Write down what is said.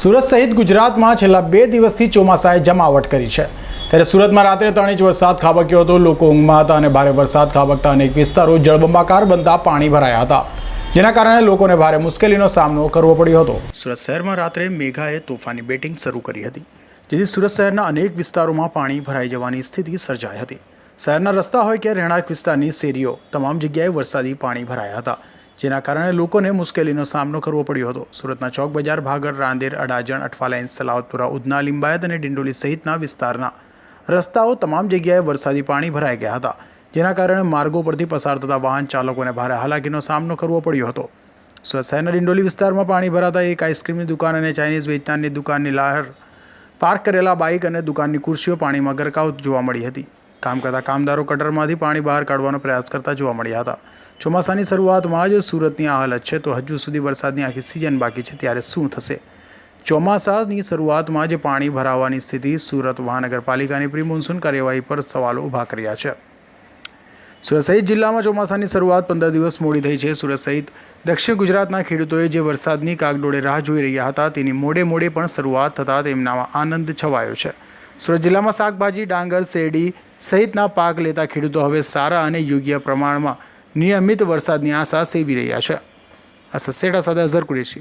સુરત સહિત ગુજરાતમાં છેલ્લા બે દિવસથી ચોમાસાએ જમાવટ કરી છે. ત્યારે સુરતમાં રાત્રે ત્રણ ઇંચ વરસાદ ખાબક્યો હતો. લોકો ઊંઘમાં હતા અને ભારે વરસાદ ખાબકતા અનેક વિસ્તારો જળબંબાકાર બનતા પાણી ભરાયા હતા. જેના કારણે લોકોને ભારે મુશ્કેલીનો સામનો કરવો પડ્યો હતો. સુરત શહેરમાં રાત્રે મેઘાએ તોફાની બેટિંગ શરૂ કરી હતી, જેથી સુરત શહેરના અનેક વિસ્તારોમાં પાણી ભરાઈ જવાની સ્થિતિ સર્જાઈ હતી. શહેરના રસ્તા હોય કે રહેણાંક વિસ્તારની શેરીઓ, તમામ જગ્યાએ વરસાદી પાણી ભરાયા હતા. જેના કારણે લોકોને મુશ્કેલીનો સામનો કરવો પડ્યો હતો. સુરતના ચોક બજાર ભાગળ રાંદેર, અડાજણ અઠવાલાઇન સલાવતપુરા ઉધના, લિંબાયત અને ડિંડોલી સહિતના વિસ્તારના રસ્તાઓ તમામ જગ્યાએ વરસાદી પાણી ભરાઈ ગયા હતા, જેના કારણે માર્ગો પરથી પસાર થતા વાહન ચાલકોને ભારે હાલાકીનો સામનો કરવો પડ્યો હતો. શહેરના ડિંડોલી વિસ્તારમાં પાણી ભરાતા એક આઈસ્ક્રીમની દુકાન અને ચાઇનીઝ વેચનારની દુકાનની બહાર પાર્ક કરેલા બાઇક અને દુકાનની ખુરશીઓ પાણીમાં ગરકાવ જોવા મળી હતી. કામ કરતા કામદારો કટરમાંથી પાણી બહાર કાઢવાનો પ્રયાસ કરતા જોવા મળ્યા હતા. ચોમાસાની શરૂઆતમાં જ સુરતની આ હાલત છે, તો હજુ સુધી વરસાદની આખી સિઝન બાકી છે, ત્યારે શું થશે? ચોમાસાની શરૂઆતમાં જ પાણી ભરાવાની સ્થિતિ સુરત મહાનગરપાલિકાની પ્રી મોન્સૂન કાર્યવાહી પર સવાલો ઊભા કર્યા છે. સુરત સહિત જિલ્લામાં ચોમાસાની શરૂઆત પંદર દિવસ મોડી થઈ છે. સુરત સહિત દક્ષિણ ગુજરાતના ખેડૂતોએ જે વરસાદની કાગડોળે રાહ જોઈ રહ્યા હતા, તેની મોડે મોડે પણ શરૂઆત થતાં તેમનામાં આનંદ છવાયો છે. સુરત જિલ્લામાં શાકભાજી, ડાંગર, શેરડી સહિતના પાક લેતા ખેડૂતો હવે સારા અને યોગ્ય પ્રમાણમાં નિયમિત વરસાદની આશા સેવી રહ્યા છે. આ સસેડા સાથે અઝર કુરેશી.